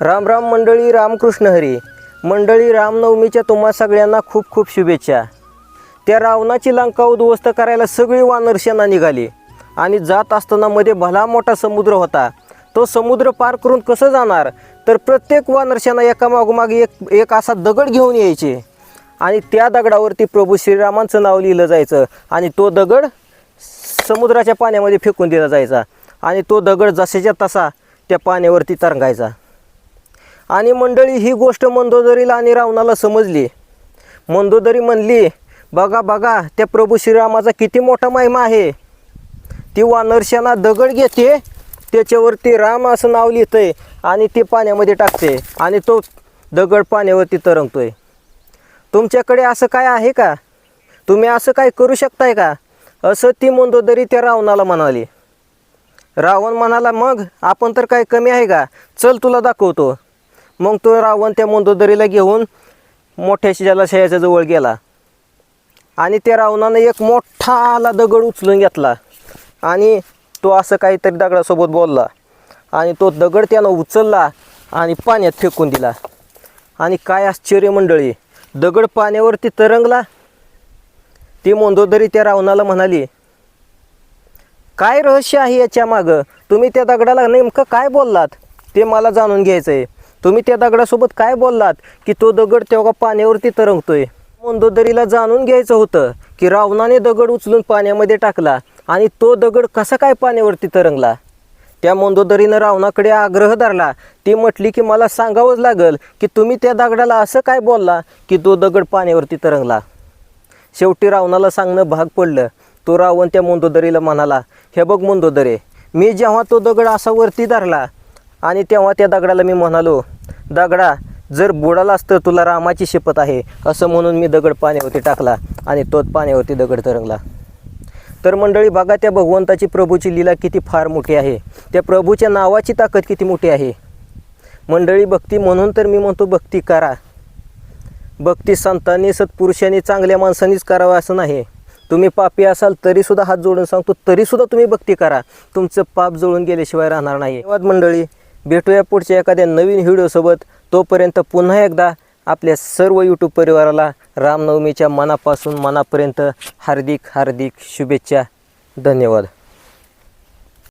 राम राम मंडळी रामकृष्ण हरी. मंडळी रामनवमीच्या तुम्हा सगळ्यांना खूप खूप शुभेच्छा. त्या रावणाची लंका उद्ध्वस्त करायला सगळी वानरसेना निघाली. आणि जात असताना मध्ये भला मोठा समुद्र होता. तो समुद्र पार करून कसं जाणार? तर प्रत्येक वानरसेना एकामागोमाग एक एक असा दगड घेऊन यायचे. आणि त्या दगडावरती प्रभू श्रीरामांचं नाव लिहिलं जायचं. आणि तो दगड समुद्राच्या पाण्यामध्ये फेकून दिला जायचा. आणि तो दगड जसेच्या तसा त्या पाण्यावरती तरंगायचा. आणि मंडळी ही गोष्ट मंदोदरीला आणि रावणाला समजली. मंदोदरी म्हणली बघा बघा त्या प्रभू श्रीरामाचा किती मोठा महिमा आहे. ती वानरशाना दगड घेते त्याच्यावरती राम असं नाव लिहितंय आणि ते पाण्यामध्ये टाकते आणि तो दगड पाण्यावरती तरंगतोय. तुमच्याकडे असं काय आहे का? तुम्ही असं काय करू शकताय का? असं ती मंदोदरी त्या रावणाला म्हणाली. रावण म्हणाला मग आपण तर काय कमी आहे का? चल तुला दाखवतो. मग तो रावण त्या मंदोदरीला घेऊन मोठ्या जलाशयाच्या जवळ गेला. आणि त्या रावणानं एक मोठा आला दगड उचलून घेतला. आणि तो असं काहीतरी दगडासोबत बोलला. आणि तो दगड त्यानं उचलला आणि पाण्यात फेकून दिला. आणि काय आश्चर्य मंडळी दगड पाण्यावरती तरंगला. ती मंदोदरी त्या रावणाला म्हणाली काय रहस्य आहे याच्या मागं? तुम्ही त्या दगडाला नेमकं काय बोललात? ते मला जाणून घ्यायचं आहे तुम्ही त्या दगडासोबत काय बोललात? की तो दगड तेव्हा पाण्यावरती तरंगतोय. मोंदोदरीला जाणून घ्यायचं होतं की रावणाने दगड उचलून पाण्यामध्ये टाकला आणि तो दगड कसा काय पाण्यावरती तरंगला? त्या मंदोदरीनं रावणाकडे आग्रह धरला. ती म्हटली की मला सांगावंच लागल की तुम्ही त्या दगडाला असं काय बोलला की तो दगड पाण्यावरती तरंगला? शेवटी रावणाला सांगणं भाग पडलं. तो रावण त्या मोंदोदरीला म्हणाला हे बघ मोंदोदरे मी जेव्हा तो दगड असा वरती धरला आणि तेव्हा त्या दगडाला मी म्हणालो दगडा जर बुडाला असतं तुला रामाची शपथ आहे. असं म्हणून मी दगड पाण्यावरती टाकला आणि तोच पाण्यावरती दगड तरंगला. तर मंडळी बघा त्या भगवंताची प्रभूची लीला किती फार मोठी आहे. त्या प्रभूच्या नावाची ताकद किती मोठी आहे. मंडळी भक्ती म्हणून तर मी म्हणतो भक्ती करा. भक्ती संतांनी सत्पुरुषांनी चांगल्या माणसांनीच करावं असं नाही. तुम्ही पापी असाल तरीसुद्धा हात जोडून सांगतो तरीसुद्धा तुम्ही भक्ती करा. तुमचं पाप जोडून गेल्याशिवाय राहणार नाही. धन्यवाद मंडळी. भेटूया पुढच्या एखाद्या नवीन व्हिडिओसोबत तोपर्यंत पुन्हा एकदा आपल्या सर्व यूट्यूब परिवाराला रामनवमीच्या मनापासून मनापर्यंत हार्दिक हार्दिक शुभेच्छा. धन्यवाद.